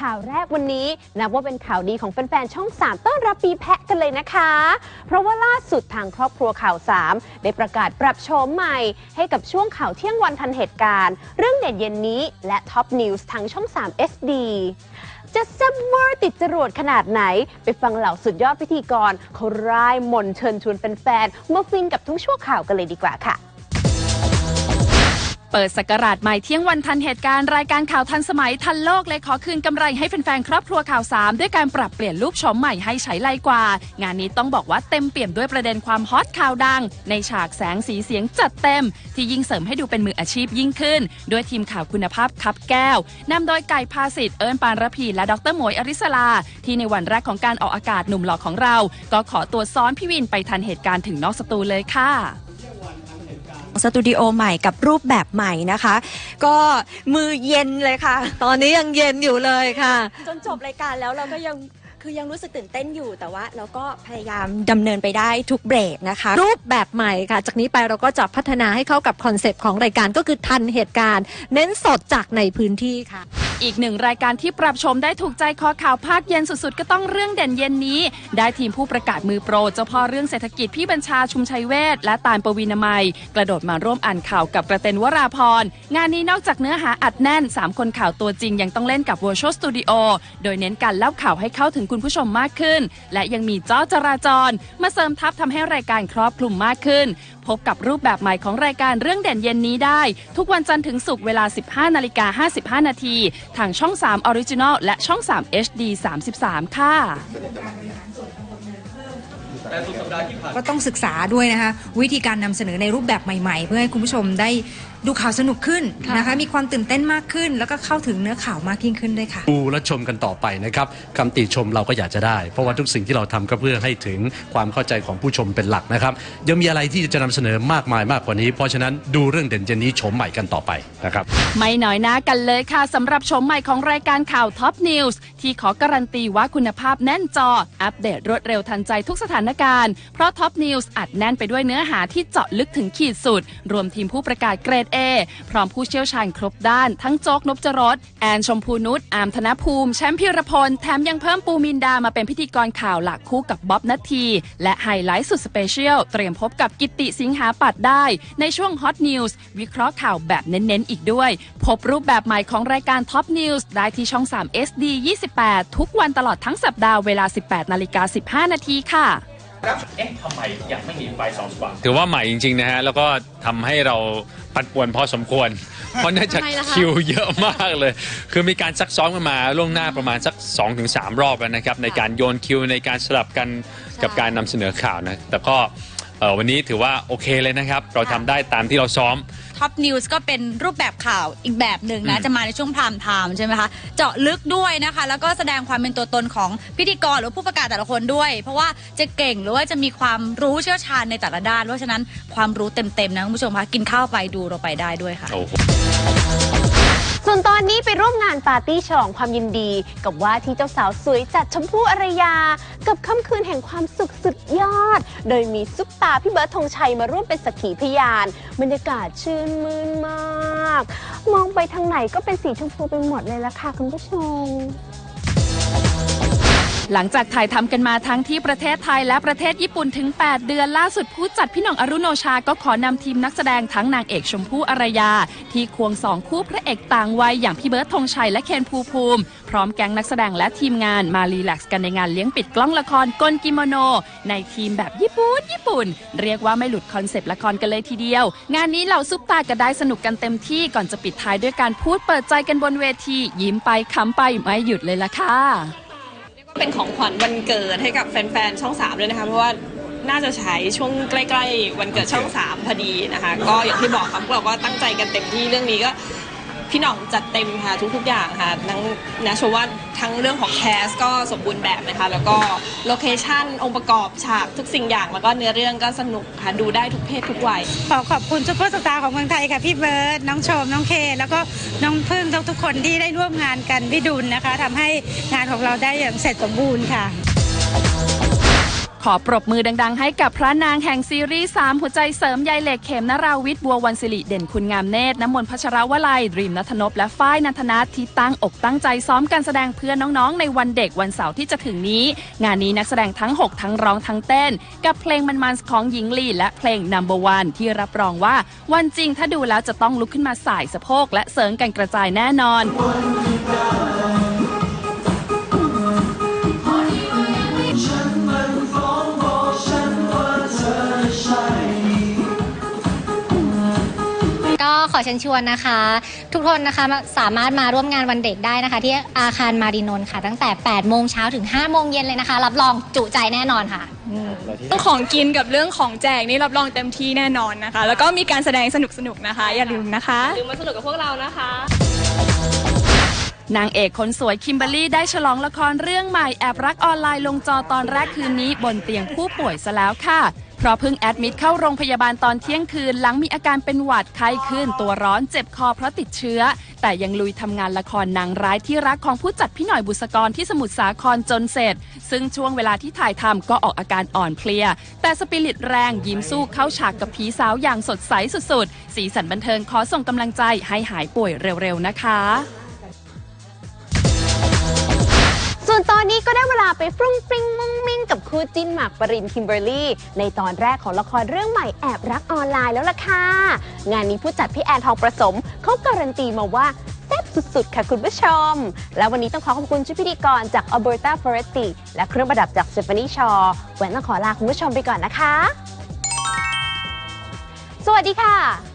ข่าวแรกวันนี้นับว่าเป็นข่าวดีของแฟนๆช่อง 3 ต้อนรับปีแพะกันเลยนะคะ เพราะว่าล่าสุดทางครอบครัวข่าว 3 ได้ประกาศปรับโฉมใหม่ ให้กับช่วงข่าวเที่ยงวันทันเหตุการณ์ เรื่องเด่นเย็นนี้และท็อปนิวส์ทางช่อง 3 SD จะแซ่บเวอร์ติดจรวดขนาดไหน ไปฟังเหล่าสุดยอดพิธีกรเขาร่ายมนเชิญชวนแฟนๆมาฟินกับทุกช่วงข่าวกันเลยดีกว่าค่ะ เปิดสกราชใหม่เที่ยงวันทันเหตุการณ์รายการข่าวทันสมัยทันโลกเลยขอคืนกำไรให้แฟนๆครอบครัวข่าว3ด้วยการปรับเปลี่ยนรูปชมใหม่ให้ใช้ไลกว่า งานนี้ต้องบอกว่าเต็มเปี่ยมด้วยประเด็นความฮอตข่าวดัง ในฉากแสงสีเสียงจัดเต็ม ที่ยิ่งเสริมให้ดูเป็นมืออาชีพยิ่งขึ้น ด้วยทีมข่าวคุณภาพคับแก้วนำโดยไก่พาสิทธิ์เอิญปานระพีและดรหมวยอริสลา ที่ในวันแรกของการออกอากาศหนุ่มหล่อของเรา ก็ขอตัวซ้อนพี่วินไปทันเหตุการณ์ถึงนอกสตูเลยค่ะ สตูดิโอใหม่กับรูปแบบใหม่นะคะ ก็มือเย็นเลยค่ะ ตอนนี้ยังเย็นอยู่เลยค่ะ จนจบรายการแล้วเราก็ยังคือยังรู้สึกตื่นเต้นอยู่แต่ว่าเราก็พยายามดำเนินไปได้ทุกเบรกนะคะ รูปแบบใหม่ค่ะ จากนี้ไปเราก็จะพัฒนาให้เข้ากับคอนเซปต์ของรายการก็คือทันเหตุการณ์ เน้นสดจากในพื้นที่ค่ะ อีกหนึ่งรายการที่ปรับชมได้ถูกใจคอข่าวภาคเย็นสุดๆ ก็ต้องเรื่องเด่นเย็นนี้ ได้ทีมผู้ประกาศมือโปร เจ้าพ่อเรื่องเศรษฐกิจพี่บัญชาชุมชัยเวทและตาลปวีนามัย กระโดดมาร่วมอ่านข่าวกับกระเตนวราพร งานนี้นอกจากเนื้อหาอัดแน่น 3 คนข่าวตัวจริงยังต้องเล่นกับ Virtual Studio โดยเน้นการเล่าข่าวให้เข้าถึงคุณผู้ชมมากขึ้น และยังมีจ้อจราจร มาเสริมทัพทำให้รายการครอบคลุมมากขึ้นพบกับรูปแบบใหม่ของรายการเรื่องเด่นเย็นนี้ได้ ทุกวันจันทร์ถึงศุกร์เวลา 15 นาฬิกา 55 นาที ทางช่อง 3 Original และช่อง 3 HD 33 ค่ะก็ต้องศึกษาด้วยนะคะ วิธีการนำเสนอในรูปแบบใหม่ ๆ เพื่อให้คุณผู้ชมได้ ดูข่าวสนุกขึ้นนะคะ มีความตื่นเต้นมากขึ้น แล้วก็เข้าถึงเนื้อข่าวมากยิ่งขึ้นด้วยค่ะ ดูและชมกันต่อไปนะครับคำติชมเราก็อยากจะได้ เพราะว่าทุกสิ่งที่เราทำก็เพื่อให้ถึงความเข้าใจของผู้ชมเป็นหลักนะครับยังมีอะไรที่จะนำเสนอมากมายมากกว่านี้ เพราะฉะนั้นดูเรื่องเด่นเจนนี้ชมใหม่กันต่อไปนะครับ ไม่น้อยหน้ากันเลยค่ะสำหรับชมใหม่ของรายการข่าวท็อปนิวส์ที่ขอการันตีว่าคุณภาพแน่นจอ อัปเดตรวดเร็วทันใจทุกสถานการณ์ เพราะท็อปนิวส์อัดแน่นไปด้วยเนื้อหาที่เจาะลึกถึงขีดสุด รวมทีมผู้ประกาศเกรด A พร้อมผู้เชี่ยวชาญครบด้าน ทั้งโจ๊กนพจรสแอนชมพูนุชอามธนภูมิ แชมป์พิรพล แถมยังเพิ่มปูมินดามาเป็นพิธีกรข่าวหลักคู่กับบ๊อบนัทที และไฮไลท์สุดสเปเชียล เตรียมพบกับกิตติสิงหาปัดได้ ในช่วง Hot News วิเคราะห์ข่าวแบบเน้น ๆ อีกด้วย พบรูปแบบใหม่ของรายการ Top News ได้ที่ช่อง 3 SD 28 ทุกวันตลอดทั้งสัปดาห์เวลา 18นาฬิกา15 นาทีค่ะ เอ๊ะทำไมยังไม่มีไฟสองสว่างถือว่าใหม่จริง ๆ นะฮะ แล้วก็ทำให้เราปัดป่วนพอสมควร เพราะน่าจะคิวเยอะมากเลย คือมีการซักซ้อมกันมาล่วงหน้าประมาณสัก 2-3 รอบแล้วนะครับ ในการโยนคิวในการสลับกันกับการนำเสนอข่าวนะ แต่ก็เอ่อวันนี้ถือว่าโอเคเลยนะครับ เราทำได้ตามที่เราซ้อม ท็อปนิวส์ก็เป็นรูปแบบข่าวอีกแบบหนึ่งนะอืมจะมาในช่วงพรามไทม์ใช่ไหมคะ เจาะลึกด้วยนะคะ แล้วก็แสดงความเป็นตัวตนของพิธีกรหรือผู้ประกาศแต่ละคนด้วย เพราะว่าจะเก่งหรือว่าจะมีความรู้เชี่ยวชาญในแต่ละด้าน เพราะฉะนั้นความรู้เต็มๆนะคุณผู้ชมคะกินข้าวไปดูเราไปได้ด้วยค่ะโอ้โหส่วน ตอนนี้ไปร่วมงานปาร์ตี้ฉลองความยินดี กับว่าที่เจ้าสาวสวยจัดชมพู่อารยา กับค่ำคืนแห่งความสุขสุดยอด โดยมีซุปตาพี่เบิร์ดธงชัยมาร่วมเป็นสักขีพยาน บรรยากาศชื่นมื่นมาก มองไปทางไหนก็เป็นสีชมพูไปหมดเลยละค่ะคุณผู้ชม หลังจากถ่ายทำกันมาทั้งที่ประเทศไทยและประเทศญี่ปุ่นถึง 8 เดือนล่าสุดผู้จัดพี่หน่องอรุโนชาก็ขอนำทีมนักแสดงทั้งนางเอกชมพู่อารยา ที่ควงสองคู่พระเอกต่างวัยอย่างพี่เบิร์ดธงชัยและเคนภูภูมิ พร้อมแก๊งนักแสดงและทีมงานมารีแลกซ์กันในงานเลี้ยงปิดกล้องละครกลกิโมโน ในทีมแบบญี่ปุ่นญี่ปุ่น เรียกว่าไม่หลุดคอนเซปต์ละครกันเลยทีเดียว งานนี้เหล่าซุปตาก็ได้สนุกกันเต็มที่ก่อนจะปิดท้ายด้วยการพูดเปิดใจกันบนเวที ยิ้มไปขำไปไม่หยุดเลยล่ะค่ะ็เป็นของขวัญวันเกิดให้กับแฟนๆ ช่อง 3 ด้วยนะคะ เพราะว่าน่าจะใช้ช่วงใกล้ ๆ วันเกิดช่อง 3 พอดีนะคะ ก็อย่างที่บอกครับพวกเราก็ตั้งใจกันเต็มที่เรื่องนี้ก็ พี่หน่องจัดเต็มค่ะทุกๆอย่างค่ะทั้งนะชมว่าทั้งเรื่องของแคสก็สมบูรณ์แบบนะคะแล้วก็โลเคชั่นองค์ประกอบฉากทุกสิ่งอย่าง แล้วก็เนื้อเรื่องก็สนุกค่ะดูได้ทุกเพศทุกวัย ขอขอบคุณซุปเปอร์สตาร์ของเมืองไทยค่ะ พี่เบิร์ดน้องชม น้องเค แล้วก็น้องพึ่งทุกๆคนที่ได้ร่วมงานกันพี่ดุลนะคะทำให้งานของเราได้อย่างเสร็จสมบูรณ์ค่ะ ขอปรบมือดัง ๆ ให้กับพระนางแห่งซีรีส์3หัวใจเสริมใยเหล็กเข็มนราวิทย์บัววันศิริเด่นคุณงามเนตรน้ำมนต์พัชรวลัยดรีมนัทนพและฝ้ายนันทนาที่ตั้งอกตั้งใจซ้อมการแสดงเพื่อน้องๆ ในวันเด็กวันเสาร์ที่จะถึงนี้ งานนี้นักแสดงทั้ง 6 ทั้งร้องทั้งเต้น กับเพลงมันๆของหญิงลีและเพลง Number One ที่รับรองว่าวันจริงถ้าดูแล้วจะต้องลุกขึ้นมาสายสะโพกและเสริงกันกระจายแน่นอน ขอเชิญชวนนะคะ ทุกคนนะคะมาสามารถมาร่วมงานวันเด็กได้นะคะ ที่อาคารมารีนนท์ค่ะ ตั้งแต่ 8 โมงเช้าถึง 5 โมงเย็นเลยนะคะ รับรองจุใจแน่นอนค่ะเรื่องของกินกับเรื่องของแจกนี่รับรองเต็มที่แน่นอนนะคะ แล้วก็มีการแสดงสนุกๆนะคะ อย่าลืมนะคะลืมมาสนุกกับพวกเรานะคะ นางเอกคนสวยคิมเบอรรี่ได้ฉลองละครเรื่องใหม่แอบรักออนไลน์ลงจอตอนแรกคืนนี้บนเตียงผู้ป่วยซะแล้วค่ะ เพราะเพิ่งแอดมิดเข้าโรงพยาบาลตอนเที่ยงคืน หลังมีอาการเป็นหวัดไข้ขึ้น ตัวร้อนเจ็บคอเพราะติดเชื้อ แต่ยังลุยทำงานละครนางร้ายที่รักของผู้จัดพี่หน่อยบุษกรที่สมุทรสาครจนเสร็จ ซึ่งช่วงเวลาที่ถ่ายทำก็ออกอาการอ่อนเพลีย แต่สปิริตแรงยิ้มสู้เข้าฉากกับผีสาวอย่างสดใสสุดๆ สีสันบันเทิงขอส่งกำลังใจให้หายป่วยเร็วๆนะคะ วนตอนนี้ก็ได้เวลาไปฟรุ้งฟริ้งมุ้งมิ้งกับคู่จิ้นหมากปรินคิมเบอร์รี่ ในตอนแรกของละครเรื่องใหม่แอบรักออนไลน์แล้วล่ะค่ะ งานนี้ผู้จัดพี่แอนทองประสมเขาการันตีมาว่าแซ่บสุดๆ ค่ะคุณผู้ชม และวันนี้ต้องขอขอบคุณชุดพิธีกรจาก Alberta f o r e s t i และเครื่องประดับจาก Stephanie Shaw แหวนต้องขอลาคุณผู้ชมไปก่อนนะคะ สวัสดีค่ะ